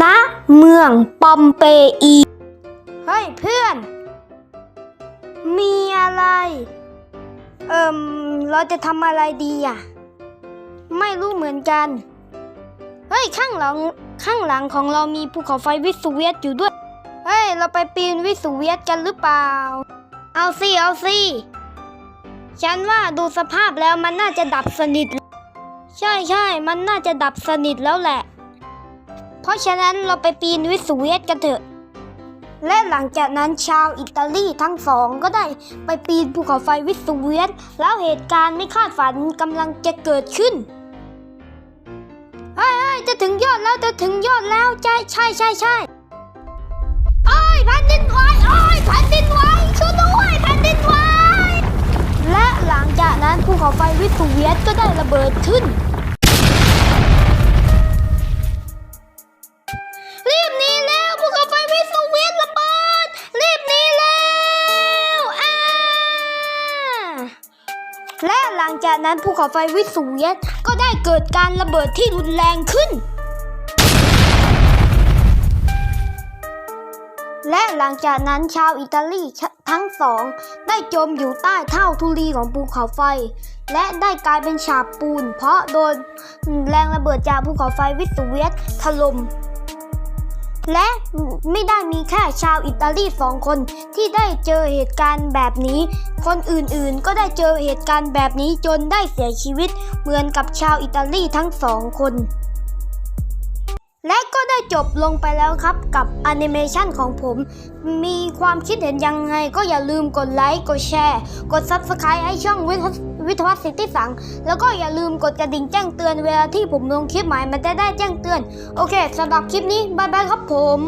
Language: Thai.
ณเมืองปอมเปอี เฮ้ยเพื่อน มีอะไร เอิมเราจะทำอะไรดีอะ ไม่รู้เหมือนกัน เฮ้ย ข้างหลัง ข้างหลังของเรามีภูเขาไฟวิสุเวียตอยู่ด้วย เฮ้ย เราไปปีนวิสุเวียตกันหรือเปล่า เอาสิ เอาสิ ฉันว่าดูสภาพแล้วมันน่าจะดับสนิท ใช่ใช่ มันน่าจะดับสนิทแล้วแหละ เพราะฉะนั้นเราไปปีนวิสเวียตกันเถอะ และหลังจากนั้นชาวอิตาลีทั้งสองก็ได้ไปปีนภูเขาไฟวิสเวียตแล้วเหตุการณ์ไม่คาดฝันกำลังจะเกิดขึ้นเฮ้ยจะถึงยอดแล้วจะถึงยอดแล้วใช่ใช่ใช่ใช่โอ้ยแผ่นดินไหวโอ้ยแผ่นดินไหวช่วยด้วยแผ่นดินไหวและหลังจากนั้นภูเขาไฟวิสเวียตก็ได้ระเบิดขึ้น และหลังจากนั้นภูเขาไฟวิสุเวียตก็ได้เกิดการระเบิดที่รุนแรงขึ้น และหลังจากนั้นชาวอิตาลีทั้งสอง ได้จมอยู่ใต้เท่าทุลีของภูเขาไฟ และได้กลายเป็นฉาบปูน เพราะโดนแรงระเบิดจากภูเขาไฟวิสุเวียตถล่ม และไม่ได้มีแค่ชาวอิตาลีสองคนที่ได้เจอเหตุการณ์แบบนี้ คนอื่นๆก็ได้เจอเหตุการณ์แบบนี้จนได้เสียชีวิตเหมือนกับชาวอิตาลีทั้งสองคน และก็ได้จบลงไปแล้วครับกับแอนิเมชันของผม มีความคิดเห็นยังไงก็อย่าลืมกดไลค์ กดแชร์ กด Subscribe ให้ช่องวิทย์ วิทวัฒน์สิทธิสัง แล้วก็อย่าลืมกดกระดิ่งแจ้งเตือนเวลาที่ผมลงคลิปใหม่มันจะได้แจ้งเตือน โอเคสำหรับคลิปนี้บายบายครับผม